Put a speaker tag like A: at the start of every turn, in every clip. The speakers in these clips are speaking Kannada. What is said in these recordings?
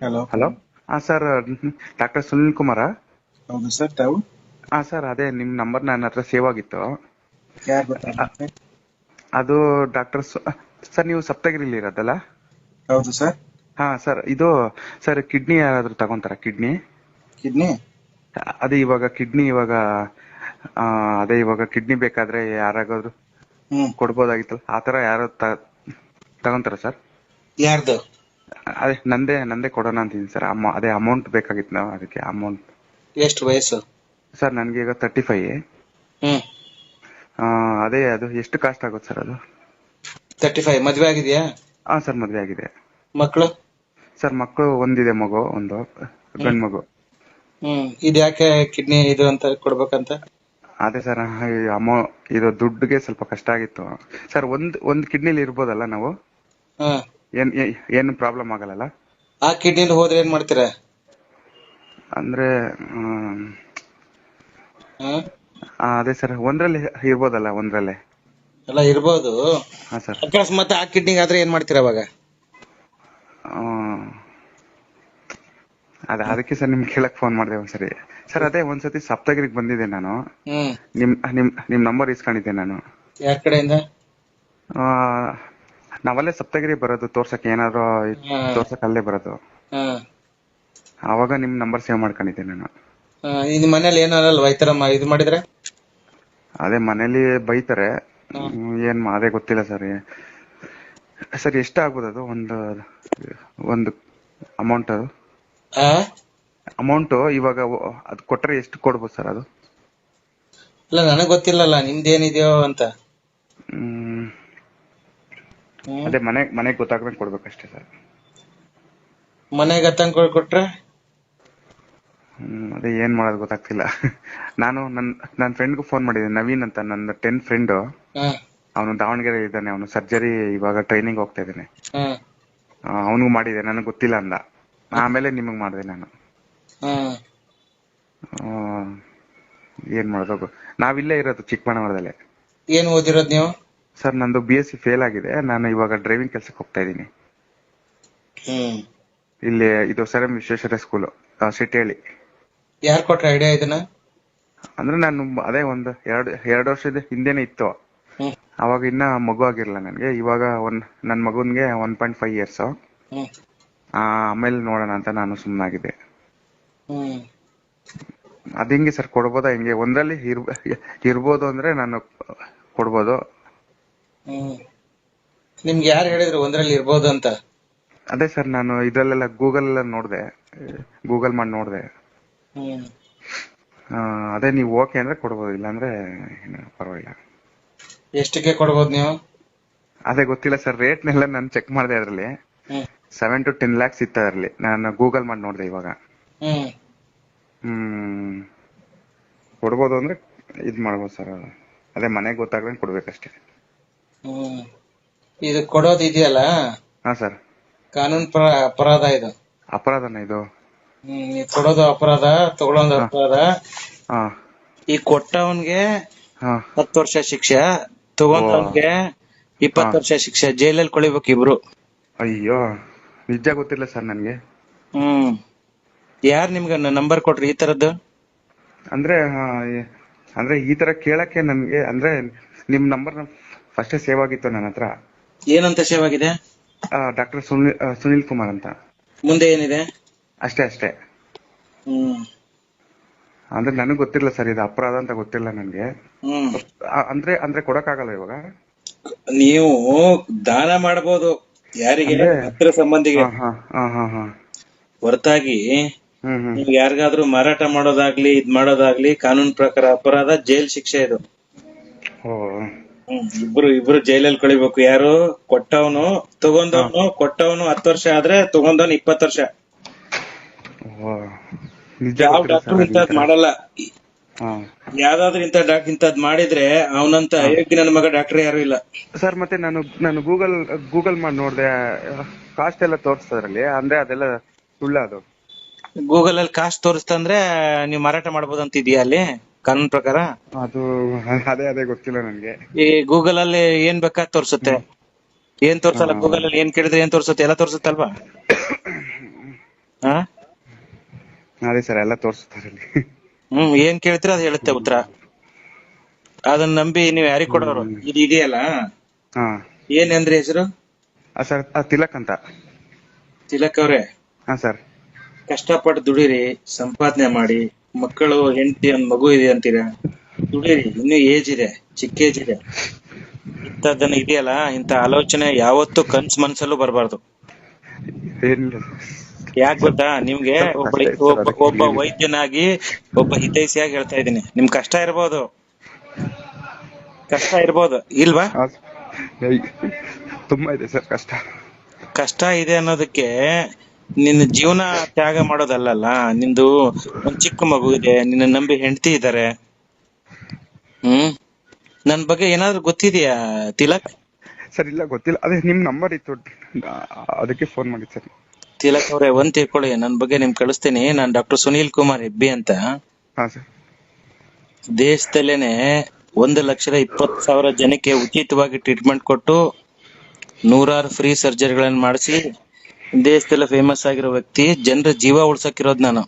A: ಹಲೋ
B: ಹಲೋ ಹಾ ಸರ್ ಡಾಕ್ಟರ್ ಸುನಿಲ್ ಕುಮಾರ.
A: ಹೌದು ಸರ್ ತಾವು
B: ಹಾ ಸರ್ ಅದೇ ನಿಮ್ ನಂಬರ್ ನನ್ನ ಹತ್ರ ಸೇವ್ ಆಗಿತ್ತು.
A: ಯಾರು
B: ಅದು ಡಾಕ್ಟರ್ ಸರ್ ನೀವು ಸಪ್ತಗಿರಿಲಿ ಇರೋದಲ್ಲ?
A: ಹೌದು ಸರ್
B: ಹಾ ಸರ್ ಇದು ಸರ್ ಕಿಡ್ನಿ ಯಾರಾದ್ರೂ ತಗೊಂತಾರ ಕಿಡ್ನಿ
A: ಕಿಡ್ನಿ
B: ಅದೇ ಇವಾಗ ಕಿಡ್ನಿ ಇವಾಗ ಆ, ಅದೇ ಇವಾಗ ಕಿಡ್ನಿ ಬೇಕಾದ್ರೆ ಯಾರಾಗಾದ್ರೂ
A: ಹ್ಮ್.
B: ಕೊಡ್ಬೋದಾಗಿತ್ತಲ್ಲ ಆ ತರ ಯಾರು ತಗೊಂತಾರ ಸರ್
A: ಯಾರ್ದು?
B: ಅದೇ ನಂದೇ ನಂದೇ ಕೊಡೋಣ ಅಂತೀನಿ ಸರ್. ಅಮ್ಮ ಅದೇ ಅಮೌಂಟ್ ಬೇಕಾಗಿತ್ತು ನಾವು ಅದಕ್ಕೆ ಅಮೌಂಟ್
A: ಎಷ್ಟು ವಯಸ್ಸು?
B: ಸರ್ ನನಗೆ ಈಗ ತರ್ಟಿ ಫೈವ್ ಅದೇ ಅದು ಎಷ್ಟು ಕಾಸ್ಟ್ ಆಗುತ್ತೆ ಸರ್ ಅದು?
A: ತರ್ಟಿ ಫೈವ್ ಮದುವೆ ಆಗಿದೆಯಾ?
B: ಹಾ ಸರ್ ಮದ್ವೆ ಆಗಿದೆ.
A: ಮಕ್ಕಳು
B: ಸರ್ ಮಕ್ಕಳು ಒಂದಿದೆ ಮಗು ಒಂದು ಗಂಡ್ ಮಗು.
A: ಹ್ಮ್. ಇದು ಯಾಕೆ ಕಿಡ್ನಿ ಇದು ಅಂತ ಕೊಡ್ಬೇಕಂತ?
B: ಅದೇ ಸರ್ ಅಮೌ ಇದು ದುಡ್ಡಿಗೆ ಸ್ವಲ್ಪ ಕಷ್ಟ ಆಗಿತ್ತು. ಸರ್ ಒಂದ್ ಒಂದ್ ಕಿಡ್ನಿಲಿ ಇರ್ಬೋದಲ್ಲ ನಾವು? ಏನ್ ಏನು ಪ್ರಾಬ್ಲಮ್ ಆಗಲ್ಲ
A: ಆ ಕಿಡ್ನಿಲಿ ಹೋದ್ರೆ ಏನ್ ಮಾಡ್ತೀರಾ?
B: ಅಂದ್ರೆ ಆ, ಅದೇ ಸರ್ ಒಂದ್ರಲ್ಲಿ ಇರ್ಬೋದಲ್ಲ ಒಂದ್ರಲ್ಲಿ?
A: ಎಲ್ಲ ಇರ್ಬೋದು.
B: ಹಾ ಸರ್
A: ಅಕಸ್ಮಾತ್ ಆ ಕಿಡ್ನಿಗೆ ಆದ್ರೆ ಏನ್ ಮಾಡ್ತೀರಾ ಅವಾಗ?
B: ಆ, ಅದ ಅದಕ್ಕೆ ಸರ್ ನಿಮ್ಗೆ ಕೇಳಕ್ ಫೋನ್ ಮಾಡಿದೆ ಒಂದ್ಸರಿ ಸರ್. ಅದೇ ಒಂದ್ಸತಿ ಸಪ್ತಗಿರಿಗೆ ಬಂದಿದ್ದೆ ನಾನು.
A: ಹ್ಮ್.
B: ನಿಮ್ ನಿಮ್ ನಿಮ್ ನಂಬರ್ ಇಸ್ಕೊಂಡಿದ್ದೆ ನಾನು.
A: ಯಾರ ಕಡೆಯಿಂದ?
B: ಆ, ನಾವಲ್ಲೇ ಸಪ್ತಗಿರಿ ಬರೋದು ತೋರ್ಸಕ್ಕೆ ಏನಾದ್ರು. ತೋರ್ಸಕ್ ಅಲ್ಲೇ ಬರೋದು. ಅವಾಗ ನಿಮ್ ನಂಬರ್ ಸೇವ್ ಮಾಡ್ಕೊಂಡಿದ್ದೆ ನಾನು.
A: ಇದು ಮನೇಲಿ ಏನೋ ಅಲ್ವಾ ಈ ತರ ಇದು ಮಾಡಿದ್ರೆ?
B: ಅದೇ ಮನೇಲಿ ಬೈತಾರೆ. ಏನ್ ಅದೇ ಗೊತ್ತಿಲ್ಲ ಸರ್. ಸರ್ ಎಷ್ಟು ಆಗ್ಬೋದು ಅದು? ಒಂದು ಒಂದು ಅಮೌಂಟ್ ಅದು? ಅಮೌಂಟ್ ಇವಾಗ ಅದು ಕೊಟ್ರೆ ಎಷ್ಟು ಕೊಡ್ಬೋದು ಸರ್ ಅದು?
A: ಇಲ್ಲ ನನಗೆ ಗೊತ್ತಿಲ್ಲಲ್ಲ. ನಿಮ್ದೇನಿದೆಯೋ ಅಂತ.
B: ಅದೇ ಮನೆ ಮನೆಗೆ ಗೊತ್ತಾಗ್ದಂಗೆ ಕೊಡ್ಬೇಕಷ್ಟೇ ಸರ್.
A: ಮನೆಗೆ ತಂದ್ಕೊಳ್ ಕೊಟ್ರೆ?
B: ಹ್ಮ್ ಅದೇ ಏನ್ ಮಾಡೋದು ಗೊತ್ತಾಗ್ತಿಲ್ಲ. ನಾನು ನನ್ ನನ್ನ ಫ್ರೆಂಡ್ಗೂ ಫೋನ್ ಮಾಡಿದ್ದೆ ನವೀನ್ ಅಂತ ನನ್ನ ಟೆನ್ ಫ್ರೆಂಡ್ ಅವನು ದಾವಣಗೆರೆ ಇದ್ದಾನೆ ಅವನು ಸರ್ಜರಿ ಇವಾಗ ಟ್ರೈನಿಂಗ್ ಹೋಗ್ತಾ ಇದ್ದಾನೆ. ಅವನಿಗೂ ಮಾಡಿದೆ ನನಗೆ ಗೊತ್ತಿಲ್ಲ ಅಂದ. ಆಮೇಲೆ ನಿಮಗ್ ಮಾಡಿದೆ ನಾನು. ಏನ್ ಮಾಡೋದು ನಾವಿಲ್ಲೇ ಇರೋದು ಚಿಕ್ಕಬಳ್ಳಾಪುರದಲ್ಲೇ
A: ಏನ್ ಓದಿರೋದು ನೀವು?
B: ಸರ್ ನಂದು ಬಿ ಎಸ್ ಸಿ ಫೇಲ್ ಆಗಿದೆ. ನಾನು ಇವಾಗ ಡ್ರೈವಿಂಗ್ ಕೆಲ್ಸಕ್ಕೆ ಹೋಗ್ತಾ ಇದ್ದೀನಿ.
A: ಹ್ಮ್.
B: ಇಲ್ಲಿ ಇದು ಸರ್ ಎಂ ವಿಶ್ವೇಶ್ವರ ಸ್ಕೂಲು ಸಿಟಿಹಳ್ಳಿ
A: ಯಾರು ಕೊಟ್ರ ಐಡಿಯಾ ಇದನ್ನ?
B: ಅಂದ್ರೆ ನಾನು ಅದೇ ಒಂದು ಎರಡು ಎರಡು ವರ್ಷದ ಹಿಂದೆನೆ ಇತ್ತು.
A: ಹ್ಮ್.
B: ಅವಾಗ ಇನ್ನ ಮಗು ಆಗಿರಲ್ಲ ನನಗೆ. ಇವಾಗ ಒನ್ ನನ್ನ ಮಗುನ್ಗೆ ಒನ್ ಪಾಯಿಂಟ್ ಫೈವ್ ಇಯರ್ಸ್
A: ಹ್ಮ್.
B: ಆಮೇಲೆ ನೋಡೋಣ ಅಂತ ನಾನು ಸುಮ್ಮನಾಗಿದ್ದೆ
A: ಹ್ಮ್.
B: ಅದ್ ಹೆಂಗೆ ಸರ್ ಕೊಡ್ಬೋದಾ ಹೆಂಗೆ? ಒಂದ್ರಲ್ಲಿ ಇರ್ ಇರ್ಬೋದು ಅಂದ್ರೆ ನಾನು ಕೊಡ್ಬೋದು.
A: ಹ್ಮ್. ನಿಮ್ಗೆ ಯಾರು ಹೇಳಿದ್ರು ಒಂದ್ರಲ್ಲಿ ಇರ್ಬೋದು ಅಂತ?
B: ಅದೇ ಸರ್ ನಾನು ಇದ್ರಲ್ಲೆಲ್ಲ ಗೂಗಲ್ ಎಲ್ಲ ನೋಡಿದೆ. ಗೂಗಲ್ ಮಾಡಿ ನೋಡಿದೆ.
A: ಹ್ಮ್.
B: ಅದೇ ನೀವು ಓಕೆ ಅಂದ್ರೆ ಕೊಡ್ಬೋದು ಇಲ್ಲಾಂದ್ರೆ ಅಂದ್ರೆ ಪರವಾಗಿಲ್ಲ.
A: ಎಷ್ಟಕ್ಕೆ ಕೊಡ್ಬೋದು ನೀವು?
B: ಅದೇ ಗೊತ್ತಿಲ್ಲ ಸರ್ ರೇಟ್ನೆಲ್ಲ ನಾನು ಚೆಕ್ ಮಾಡಿದೆ ಅದ್ರಲ್ಲಿ.
A: ಹ್ಮ್.
B: ಸೆವೆನ್ ಟು ಟೆನ್ ಲ್ಯಾಕ್ಸ್ ಇತ್ತು ಅದ್ರಲ್ಲಿ. ನಾನು ಗೂಗಲ್ ಮಾಡಿ ನೋಡಿದೆ ಇವಾಗ.
A: ಹ್ಮ್.
B: ಹ್ಮ್. ಕೊಡ್ಬೋದು ಅಂದ್ರೆ ಇದ್ ಮಾಡ್ಬೋದು ಸರ್ ಅದೇ ಮನೆಗೆ ಗೊತ್ತಾಗ್ದಂಗೆ ಕೊಡ್ಬೇಕಷ್ಟೇ.
A: ಹ್ಮ್. ಇದು ಕೊಡೋದು ಇದೆಯಲ್ಲ?
B: ಹಾ ಸರ್.
A: ಕಾನೂನು ಪ್ರ- ಅಪರಾಧ ಇದು.
B: ಅಪರಾಧನ ಇದು?
A: ಹ್ಮ್ ಕೊಡೋದು ಅಪರಾಧ ತಗೊಳೋದು ಅಪರಾಧ.
B: ಹಾ.
A: ಈ ಕೊಟ್ಟವನ್ಗೆ
B: ಹಾ.
A: ಹತ್ತು ವರ್ಷ ಶಿಕ್ಷೆ ತಗೊಂಡವನ್ಗೆ ಇಪ್ಪತ್ತು ವರ್ಷ ಶಿಕ್ಷೆ ಜೈಲಲ್ಲಿ ಕೊಳಿಬೇಕು ಇಬ್ರು.
B: ಅಯ್ಯೋ ನಿಜ ಗೊತ್ತಿಲ್ಲ ಸರ್ ನನ್ಗೆ.
A: ಹ್ಮ್. ಯಾರ್ ನಿಮ್ಗೆ ನಂಬರ್ ಕೊಟ್ರಿ ಈ ತರದ್ದು?
B: ಅಂದ್ರೆ ಏ- ಅಂದ್ರೆ ಈ ತರ ಕೇಳಕ್ಕೆ ನನ್ಗೆ ಅಂದ್ರೆ ನಿಮ್ ನಂಬರ್ ಫಸ್ಟೇ ಸೇವ್ ಆಗಿತ್ತು ನನ್ನ ಹತ್ರ.
A: ಏನಂತ ಸೇವ್ ಆಗಿದೆ
B: ಡಾಕ್ಟರ್ ಸುನಿಲ್ ಸುನಿಲ್ ಕುಮಾರ್ ಅಂತ.
A: ಮುಂದೆ ಏನಿದೆ?
B: ಅಷ್ಟೇ ಅಷ್ಟೇ.
A: ಹ್ಮ್.
B: ಅಂದ್ರೆ ನನಗ್ ಗೊತ್ತಿಲ್ಲ ಸರ್ ಇದು ಅಪರಾಧ ಅಂತ ಗೊತ್ತಿಲ್ಲ ನನ್ಗೆ.
A: ಹ್ಮ್.
B: ಅಂದ್ರೆ ಅಂದ್ರೆ ಕೊಡಕ್ಕಾಗಲ್ಲ ಇವಾಗ?
A: ನೀವು ದಾನ ಮಾಡಬಹುದು ಯಾರಿಗೆ?
B: ಹತ್ರ
A: ಹತ್ತಿರ ಸಂಬಂಧಿಗೆ.
B: ಹಾ ಹಾ ಹಾ ಹಾ ಹಾ.
A: ಹೊರತಾಗಿ ನೀವು ಯಾರಿಗಾದ್ರೂ ಮಾರಾಟ ಮಾಡೋದಾಗ್ಲಿ ಇದ್ ಮಾಡೋದಾಗ್ಲಿ ಕಾನೂನು ಪ್ರಕಾರ ಅಪರಾಧ ಜೈಲ್ ಶಿಕ್ಷೆ ಇದು. ಇಬ್ರು ಇಬ್ರು ಜೈಲಲ್ಲಿ ಕಳಿಬೇಕು. ಯಾರು? ಕೊಟ್ಟವನು ತಗೊಂಡವನು ಕೊಟ್ಟವನು ಹತ್ತು ವರ್ಷ ಆದ್ರೆ ತಗೊಂಡವನು ಇಪ್ಪತ್ತು ವರ್ಷ. ಯಾವ ಡಾಕ್ಟರ್ ಇಂತದ್ ಮಾಡಲ್ಲ. ಯಾವ್ದಾದ್ರು ಇಂತ ಡಾಕ್ ಇಂತದ್ ಮಾಡಿದ್ರೆ ಅವನಂತ ಅಯೋಗ್ಯ ನನ್ನ ಮಗ ಡಾಕ್ಟರ್ ಯಾರು ಇಲ್ಲ.
B: ಸರ್ ಮತ್ತೆ ನಾನು ನಾನು ಗೂಗಲ್ ಗೂಗಲ್ ಮಾಡಿ ನೋಡ್ದೆ. ಕಾಸ್ಟ್ ಎಲ್ಲ ತೋರಿಸ್ತದ್ರಲ್ಲಿ ಅಂದ್ರೆ ಅದೆಲ್ಲ ಸುಳ್ಳ ಅದು
A: ಗೂಗಲ್ ಅಲ್ಲಿ ಕಾಸ್ಟ್ ತೋರಿಸ್ತಂದ್ರೆ ನೀವು ಮಾರಾಟ ಇದೆಯಾ ಅಲ್ಲಿ? ಕಾನೂನು ಪ್ರಕಾರ?
B: ಅದು ಅದೇ ಅದೇ ಗೊತ್ತಿಲ್ಲ ನನಗೆ.
A: ಈ ಗೂಗಲ್ ಅಲ್ಲಿ ಏನ್ ಬೇಕಾ ತೋರ್ಸುತ್ತೆ? ಏನ್ ತೋರ್ಸಲ್ಲ ಗೂಗಲ್ ಅಲ್ಲಿ ಏನ್ ಕೇಳಿದ್ರೆ ಏನ್ ತೋರ್ಸುತ್ತೆ? ಎಲ್ಲ ತೋರ್ಸುತ್ತಲ್ವಾ? ಹಾ?
B: ಅದೇ ಸರ್ ಎಲ್ಲ ತೋರಿಸ್ತಾರೆ ಇಲ್ಲಿ
A: ಹ್ಮ್ ಏನ್ ಕೇಳ್ತೀರ ಅದ್ ಹೇಳುತ್ತೆ ಉತ್ತರ. ಅದನ್ನ ನಂಬಿ ನೀವ್ ಯಾರಿಗ್ ಕೊಡೋರು? ಇದು ಇದೆಯಲ್ಲ?
B: ಹಾ.
A: ಏನ್ ಅಂದ್ರೆ ಹೆಸರು?
B: ಆ ಸರ್ ಆ ತಿಲಕ್ ಅಂತ.
A: ತಿಲಕ್ ಅವ್ರೆ.
B: ಹಾ ಸರ್.
A: ಕಷ್ಟಪಟ್ಟು ದುಡಿರಿ ಸಂಪಾದನೆ ಮಾಡಿ ಮಕ್ಕಳು ಹೆಂಡತಿ ಒಂದ್ ಮಗು ಇದೆ ಅಂತೀರಾ? ದುಡೀರಿ ಇನ್ನು ಏಜ್ ಇದೆ ಚಿಕ್ಕ ಏಜ್ ಇದೆ. ಇಂಥದ್ದನ್ನ ಇದೆಯಲ್ಲ ಇಂಥ ಆಲೋಚನೆ ಯಾವತ್ತೂ ಕನ್ಸ್ ಮನ್ಸಲ್ಲೂ ಬರಬಾರ್ದು. ಯಾಕೆ ಗೊತ್ತಾ? ನಿಮ್ಗೆ ಒಬ್ಬ ಒಬ್ಬ ಒಬ್ಬ ವೈದ್ಯನಾಗಿ ಒಬ್ಬ ಹಿತೈಷಿಯಾಗಿ ಹೇಳ್ತಾ ಇದೀನಿ ನಿಮ್ ಕಷ್ಟ ಇರ್ಬೋದು. ಕಷ್ಟ ಇರ್ಬೋದು. ಇಲ್ವಾ?
B: ತುಂಬಾ ಇದೆ ಸರ್ ಕಷ್ಟ.
A: ಕಷ್ಟ ಇದೆ ಅನ್ನೋದಕ್ಕೆ ನಿನ್ನ ಜೀವನ ತ್ಯಾಗ ಮಾಡೋದಲ್ಲಲ್ಲ ನಿಂದು ಒಂದ್ ಚಿಕ್ಕ ಮಗು ಇದೆ ನಿನ್ನ ನಂಬಿ ಹೆಂಡತಿ ಇದಾರೆ. ಹ್ಮ್? ನನ್ ಬಗ್ಗೆ ಏನಾದ್ರು ಗೊತ್ತಿದ್ಯಾ ತಿಲಕ್?
B: ಸರ್ ಇಲ್ಲ ಗೊತ್ತಿಲ್ಲ. ಅದೇ ನಿಮ್ ನಂಬರ್ ಇತ್ತು. ಅದಕ್ಕೆ ಫೋನ್ ಮಾಡಿದ್ ಸರ್.
A: ತಿಲಕ್ ಅವ್ರೆ ಒಂದ್ ತಿಳ್ಕೊಳ್ಳಿ ನನ್ ಬಗ್ಗೆ ನಿಮ್ ಕಳಿಸ್ತೀನಿ. ನಾನ್ ಡಾಕ್ಟರ್ ಸುನೀಲ್ ಕುಮಾರ್ ಹೆಬ್ಬಿ ಅಂತ.
B: ಹಾ ಸರ್.
A: ದೇಶದಲ್ಲೇನೆ ಒಂದ್ ಲಕ್ಷದ ಇಪ್ಪತ್ ಸಾವಿರ ಜನಕ್ಕೆ ಉಚಿತವಾಗಿ ಟ್ರೀಟ್ಮೆಂಟ್ ಕೊಟ್ಟು ನೂರಾರು ಫ್ರೀ ಸರ್ಜರಿಗಳನ್ನ ಮಾಡಿಸಿ ದೇಶದಲ್ಲ ಫೇಮಸ್ ಆಗಿರೋ ವ್ಯಕ್ತಿ ಜನರ ಜೀವ ಉಳ್ಸಕ್ಕಿರೋದು ನಾನು.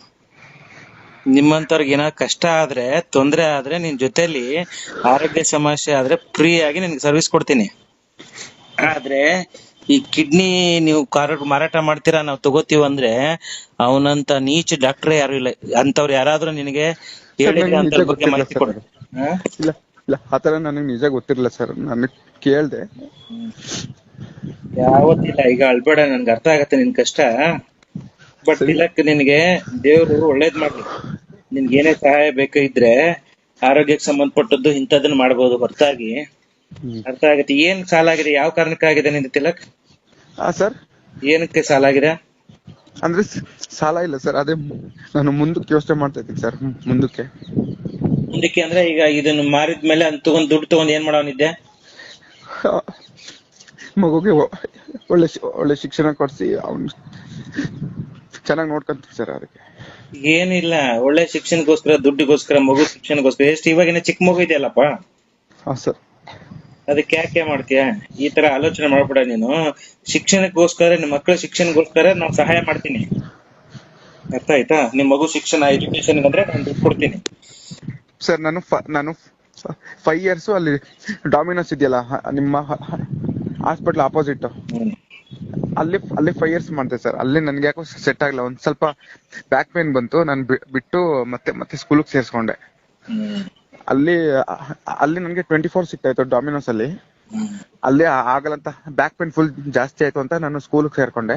A: ನಿಮ್ಮಂತವ್ರಿಗೆ ಏನಾದ್ರು ಕಷ್ಟ ಆದ್ರೆ ತೊಂದ್ರೆ ಆದ್ರೆ ನಿನ್ ಜೊತೆಲಿ ಆರೋಗ್ಯ ಸಮಸ್ಯೆ ಆದ್ರೆ ಫ್ರೀ ಆಗಿ ನಿನ್ಗೆ ಸರ್ವಿಸ್ ಕೊಡ್ತೀನಿ. ಆದ್ರೆ ಈ ಕಿಡ್ನಿ ನೀವು ಕಾರ ಮಾರಾಟ ಮಾಡ್ತೀರಾ ನಾವು ತಗೋತೀವಿ ಅಂದ್ರೆ ಅವನಂತ ನೀಚ ಡಾಕ್ಟರ್ ಯಾರು ಇಲ್ಲ. ಅಂತವ್ರು ಯಾರಾದ್ರೂ ನಿನಗೆ ಹೇಳಿದ್ರೆ ಬಗ್ಗೆ ಮಾಹಿತಿ ಕೊಡು.
B: ಇಲ್ಲ ಇಲ್ಲ ಆತರ ನನಗೆ ನಿಜ ಗೊತ್ತಿರಲಿಲ್ಲ ಸರ್. ನಾನು ಕೇಳ್ದೆ.
A: ಯಾವತ್ತಿಲ್ಲ ಈಗ ಅಳ್ಬೇಡ ನನ್ಗೆ ಅರ್ಥ ಆಗತ್ತೆ ನಿನ್ ಕಷ್ಟ. ಬಟ್. ತಿಲಕ್ ನಿನ್ಗೆ ದೇವ್ರು ಒಳ್ಳೇದ್ ಮಾಡ್ಲಿ. ನಿನ್ಗೆ ಏನೇ ಸಹಾಯ ಬೇಕಾಗಿದ್ರೆ ಆರೋಗ್ಯಕ್ಕೆ ಸಂಬಂಧಪಟ್ಟದ್ದು ಇಂಥದನ್ನ ಮಾಡ್ಬೋದು ಹೊರತಾಗಿ. ಅರ್ಥ ಆಗತ್ತೆ. ಏನ್ ಸಾಲ ಆಗಿದೆ ಯಾವ ಕಾರಣಕ್ಕಾಗಿದೆ ನಿನ್ ತಿಲಕ್?
B: ಹಾ ಸರ್?
A: ಏನಕ್ಕೆ ಸಾಲ ಆಗಿದೆ
B: ಅಂದ್ರೆ ಸಾಲ ಇಲ್ಲ ಸರ್. ಅದೇ ನಾನು ಮುಂದಕ್ಕೆ ಯೋಚನೆ ಮಾಡ್ತಾ ಇದ್ದೀನಿ ಸರ್. ಮುಂದಕ್ಕೆ.
A: ಮುಂದಕ್ಕೆ ಅಂದ್ರೆ ಈಗ ಇದನ್ನ ಮಾರಿದ್ಮೇಲೆ ಅದ್ ತಗೊಂಡ್ ದುಡ್ಡು ತಗೊಂಡ್ ಏನ್ ಮಾಡೋನಿದ್ದೆ?
B: ಮಗುಗೆ ಒಳ್ಳೆ ಒಳ್ಳೆ ಶಿಕ್ಷಣ ಕೊಡ್ಸಿ ಅವ್ನ್ ಚೆನ್ನಾಗಿ ನೋಡ್ಕೊಂತೀವಿ ಸರ್ ಅದಕ್ಕೆ
A: ಏನಿಲ್ಲ ಒಳ್ಳೆ ಶಿಕ್ಷಣಕ್ಕೋಸ್ಕರ ದುಡ್ಡಿಗೋಸ್ಕರ ಮಗು ಶಿಕ್ಷಣಕ್ಕೋಸ್ಕರ ಎಷ್ಟು ಇವಾಗಿನ ಚಿಕ್ಕ ಮಗು ಇದೆಯಲ್ಲಪ್ಪ?
B: ಹಾ ಸರ್.
A: ಅದಕ್ಕೆ ಯಾಕೆ ಮಾಡ್ತೀಯ? ಈ ತರ ಆಲೋಚನೆ ಮಾಡ್ಬೇಡ ನೀನು. ಶಿಕ್ಷಣಕ್ಕೋಸ್ಕರ ನಿಮ್ಮ ಮಕ್ಕಳ ಶಿಕ್ಷಣಕ್ಕೋಸ್ಕರ ನಾನ್ ಸಹಾಯ ಮಾಡ್ತೀನಿ. ಅರ್ಥ ಆಯ್ತಾ ನಿಮ್ ಮಗು ಶಿಕ್ಷಣ ಎಜುಕೇಶನ್ ಅಂದ್ರೆ ನಾನು ದುಡ್ಡು ಕೊಡ್ತೀನಿ.
B: ಸರ್ ನಾನು ಫ- ನಾನು ಫೈವ್ ಇಯರ್ಸ್ ಅಲ್ಲಿ ಡಾಮಿನೋಸ್ ಇದೆಯಲ್ಲ ಹ- ನಿಮ್ಮ ಹಾಸ್ಪಿಟಲ್ ಆಪೋಸಿಟ್ ಅಲ್ಲಿ ಅಲ್ಲಿ ಫೈವ್ ಇಯರ್ಸ್ ಮಾಡಿದೆ ಸರ್ ಅಲ್ಲಿ ನನ್ಗೆ ಯಾಕೋ ಸೆಟ್ ಆಗಲ್ಲ ಒಂದ್ ಸ್ವಲ್ಪ ಬ್ಯಾಕ್ ಪೇನ್ ಬಂತು. ನಾನು ಬಿಟ್ಟು ಮತ್ತೆ ಮತ್ತೆ ಸ್ಕೂಲಿಗೆ ಸೇರಿಸ್ಕೊಂಡೆ. ಅಲ್ಲಿ ಅಲ್ಲಿ ನನಗೆ ಟ್ವೆಂಟಿ ಫೋರ್ ಸಿಕ್ತಾಯಿತ್ತು ಡಾಮಿನೋಸ್ ಅಲ್ಲಿ. ಅಲ್ಲಿ ಆಗಲಂತ ಬ್ಯಾಕ್ ಪೇನ್ ಫುಲ್ ಜಾಸ್ತಿ ಆಯ್ತು ಅಂತ ನಾನು ಸ್ಕೂಲ್ಗೆ ಸೇರ್ಕೊಂಡೆ.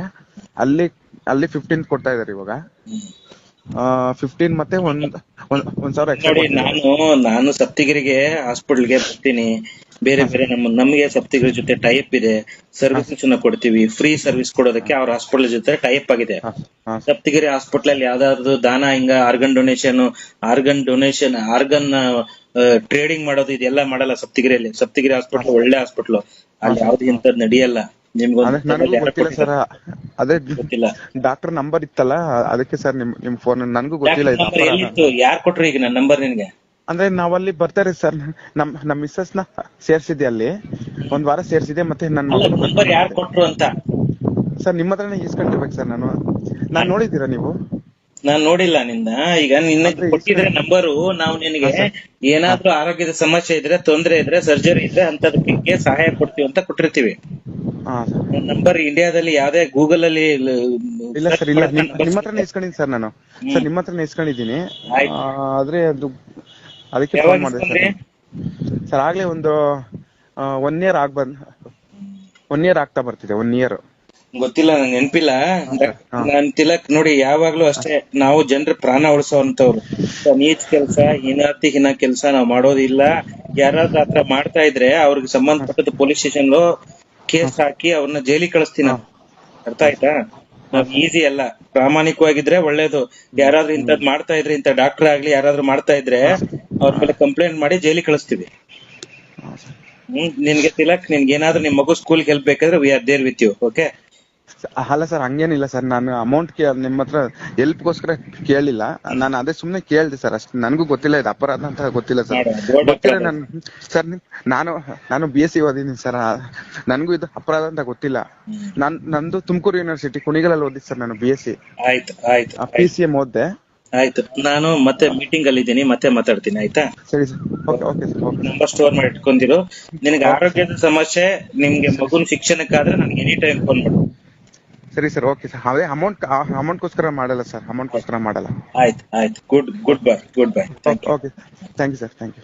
B: ಅಲ್ಲಿ ಅಲ್ಲಿ ಫಿಫ್ಟೀನ್ ಕೊಡ್ತಾ ಇದಾರೆ ಇವಾಗ. ಫಿಫ್ಟೀನ್ ಮತ್ತೆ ಒಂದ್ ಒಂದ್ ಸಾವಿರ
A: ನಾನು ನಾನು ಸಪ್ತಗಿರಿಗೆ ಹಾಸ್ಪಿಟಲ್ಗೆ ಬರ್ತೀನಿ. ಬೇರೆ ಬೇರೆ ನಮ್ಮ ನಮಗೆ ಸಪ್ತಗಿರಿ ಜೊತೆ ಟೈಪ್ ಇದೆ. ಸರ್ವಿಸಸ್ನ ಕೊಡ್ತೀವಿ. ಫ್ರೀ ಸರ್ವಿಸ್ ಕೊಡೋದಕ್ಕೆ ಅವ್ರ ಹಾಸ್ಪಿಟಲ್ ಜೊತೆ ಟೈಪ್ ಆಗಿದೆ. ಸಪ್ತಗಿರಿ ಹಾಸ್ಪಿಟಲ್ ಅಲ್ಲಿ ಯಾವ್ದಾದ್ರು ದಾನ ಹಿಂಗ organ donation organ donation organ trading ಮಾಡೋದು ಇದೆಲ್ಲ ಮಾಡಲ್ಲ ಸಪ್ತಿಗಿರಿಯಲ್ಲಿ. ಸಪ್ತಗಿರಿ ಹಾಸ್ಪಿಟಲ್ ಒಳ್ಳೆ ಹಾಸ್ಪಿಟಲ್ ಅಲ್ಲಿ ಯಾವ್ದು ಇಂಥದ್ ನಡೆಯಲ್ಲ.
B: ಅದೇ ಡಾಕ್ಟರ್ ನಂಬರ್ ಇತ್ತಲ್ಲ ಅದಕ್ಕೆ ಸರ್ ನಿಮ್ ನಿಮ್ ಫೋನ್ ನನಗೂ ಗೊತ್ತಿಲ್ಲ
A: ಯಾರ್ ಕೊಟ್ರು ಈಗ ನನ್ನ ನಂಬರ್ ನಿನ್ಗೆ?
B: ಅಂದ್ರೆ ನಾವಲ್ಲಿ ಬರ್ತಾರೆ ಸರ್. ನಮ್ ನಮ್ ಮಿಸ್ಸಸ್ನ ಸೇರ್ಸಿದೆ ಅಲ್ಲಿ. ಒಂದ್ ವಾರ ಸೇರ್ಸಿದೆ ಮತ್ತೆ ನನ್ನ
A: ನಂಬರ್ ಯಾರ್ ಕೊಟ್ರು ಅಂತ?
B: ಸರ್ ನಿಮ್ಮ ಹತ್ರನೇ ಇಸ್ಕೊಂಡಿರ್ಬೇಕು ಸರ್ ನಾನು. ನಾನ್ ನೋಡಿದ್ದೀರಾ ನೀವು?
A: ನಾನ್ ನೋಡಿಲ್ಲ ನಿನ್ನ ಈಗ ನಿನ್ನ ಕೊಟ್ಟಿದ್ರೆ ನಂಬರು ನಾವು ನಿನಗೆ ಏನಾದ್ರೂ ಆರೋಗ್ಯದ ಸಮಸ್ಯೆ ಇದ್ರೆ ತೊಂದ್ರೆ ಇದ್ರೆ ಸರ್ಜರಿ ಇದ್ರೆ ಅಂತದಕ್ಕೆ ಸಹಾಯ ಕೊಡ್ತೀವಿ ಅಂತ ಕೊಟ್ಟಿರ್ತೀವಿ. ನಂಬರ್ ಇಂಡಿಯಾದಲ್ಲಿ ಯಾವ್ದೇ ಗೂಗಲ್ ಅಲ್ಲಿ
B: ಇಲ್ಲ ಸರ್ ಇಲ್ಲ. ನಿಮ್ಮ ಹತ್ರನೇ ಇಸ್ಕೊಂಡಿದ್ದೀನಿ ಸರ್ ನಾನು. ಸರ್ ನಿಮ್ಮ ಹತ್ರನೇ ಇಸ್ಕೊಂಡಿದ್ದೀನಿ. ಆದ್ರೆ ಅದು ಅದಕ್ಕೆ ಫೋನ್ ಮಾಡಿದೆ? ಸರ್. ಸರ್ ಆಗ್ಲೇ ಒಂದು ಒನ್ ಇಯರ್ ಆಗ್ ಬಂದ್ ಒನ್ ಇಯರ್ ಆಗ್ತಾ ಬರ್ತಿದೆ ಒನ್ ಇಯರ್
A: ಗೊತ್ತಿಲ್ಲ ನಂಗೆ ನೆನಪಿಲ್ಲ.
B: ನನ್
A: ನಾನ್ ತಿಲಕ್ ನೋಡಿ ಯಾವಾಗ್ಲೂ ಅಷ್ಟೇ ನಾವು ಜನರ ಪ್ರಾಣ ಉಳಿಸೋಂತವ್ರು ನೀಚ್ ಕೆಲಸ ಹೀನಾತಿ ಹೀನ ಕೆಲ್ಸ ನಾವ್ ಮಾಡೋದಿಲ್ಲ. ಯಾರಾದ್ರೂ ಆತರ ಮಾಡ್ತಾ ಇದ್ರೆ ಅವ್ರಿಗೆ ಸಂಬಂಧಪಟ್ಟದ ಪೊಲೀಸ್ ಸ್ಟೇಷನ್ ಕೇಸ್ ಹಾಕಿ ಅವ್ರನ್ನ ಜೈಲಿಗೆ ಕಳಿಸ್ತೀನಿ. ನಾನು. ಅರ್ಥ ಆಯ್ತಾ? ನಾವ್ ಈಸಿ ಅಲ್ಲ. ಪ್ರಾಮಾಣಿಕವಾಗಿದ್ರೆ ಒಳ್ಳೇದು. ಯಾರಾದ್ರೂ ಇಂತದ್ ಮಾಡ್ತಾ ಇದ್ರೆ ಇಂತ ಡಾಕ್ಟರ್ ಆಗ್ಲಿ ಯಾರಾದ್ರೂ ಮಾಡ್ತಾ ಇದ್ರೆ ಅವ್ರ ಮೇಲೆ ಕಂಪ್ಲೇಂಟ್ ಮಾಡಿ ಜೈಲಿಗೆ ಕಳಿಸ್ತೀವಿ. ಹ್ಮ್ ನಿನ್ಗೆ ತಿಲಕ್ ನಿನ್ಗೆ ಏನಾದ್ರೂ ನಿಮ್ ಮಗು ಸ್ಕೂಲ್ಗೆ ಹೆಲ್ಪ್ ಬೇಕಾದ್ರೆ we are there with you okay
B: ಅಲ್ಲ ಸರ್ ಹಂಗೇನಿಲ್ಲ ಸರ್. ನಾನು ಅಮೌಂಟ್ ನಿಮ್ಮ ಹತ್ರ ಹೆಲ್ಪ್ಗೋಸ್ಕರ ಕೇಳಿಲ್ಲ. ನಾನು ಅದೇ ಸುಮ್ನೆ ಕೇಳ್ದೆ ಸರ್. ಅಷ್ಟು ನನಗೂ ಗೊತ್ತಿಲ್ಲ ಇದು ಅಪರಾಧ ಅಂತ ಗೊತ್ತಿಲ್ಲ ಸರ್. ಗೊತ್ತಿಲ್ಲ. ನನ್ ಸರ್ ನಾನು ನಾನು ಬಿ ಎಸ್ ಸಿ ಓದಿದ್ದೀನಿ ಸರ್. ನನಗೂ ಇದು ಅಪರಾಧ ಅಂತ ಗೊತ್ತಿಲ್ಲ. ನಾನು ನಂದು ತುಮಕೂರು ಯೂನಿವರ್ಸಿಟಿ ಕುಣಿಗಳಲ್ಲಿ ಓದಿದ್ದು ಸರ್ ನಾನು ಬಿ ಎಸ್ ಸಿ
A: ಆಯ್ತು ಆಯ್ತು
B: ಪಿ ಸಿ ಎಂ ಓದ್ದೆ.
A: ಆಯ್ತು. ನಾನು ಮತ್ತೆ ಮೀಟಿಂಗ್ ಅಲ್ಲಿ ಇದ್ದೀನಿ ಮತ್ತೆ ಮಾತಾಡ್ತೀನಿ ಆಯ್ತಾ?
B: ಸರಿ
A: ನಂಬರ್ ಸ್ಟೋರ್ ಮಾಡಿ ಇಟ್ಕೊಂಡಿರು ನಿನಗೆ ಆರೋಗ್ಯದ ಸಮಸ್ಯೆ ನಿಮ್ಗೆ ಮಗುನ್ ಶಿಕ್ಷಣಕ್ಕಾದ್ರೆ ನನಗೆ ಎನಿ ಟೈಮ್ ಫೋನ್ ಮಾಡು.
B: ಸರಿ ಸರ್ ಓಕೆ ಸರ್. ಅದೇ ಅಮೌಂಟ್ ಅಮೌಂಟ್ಗೋಸ್ಕರ ಮಾಡಲ್ಲ ಸರ್. ಅಮೌಂಟ್ಗೋಸ್ಕರ ಮಾಡಲ್ಲ.
A: ಆಯ್ತು ಆಯ್ತು. Good good bye good bye
B: okay thank you sir thank you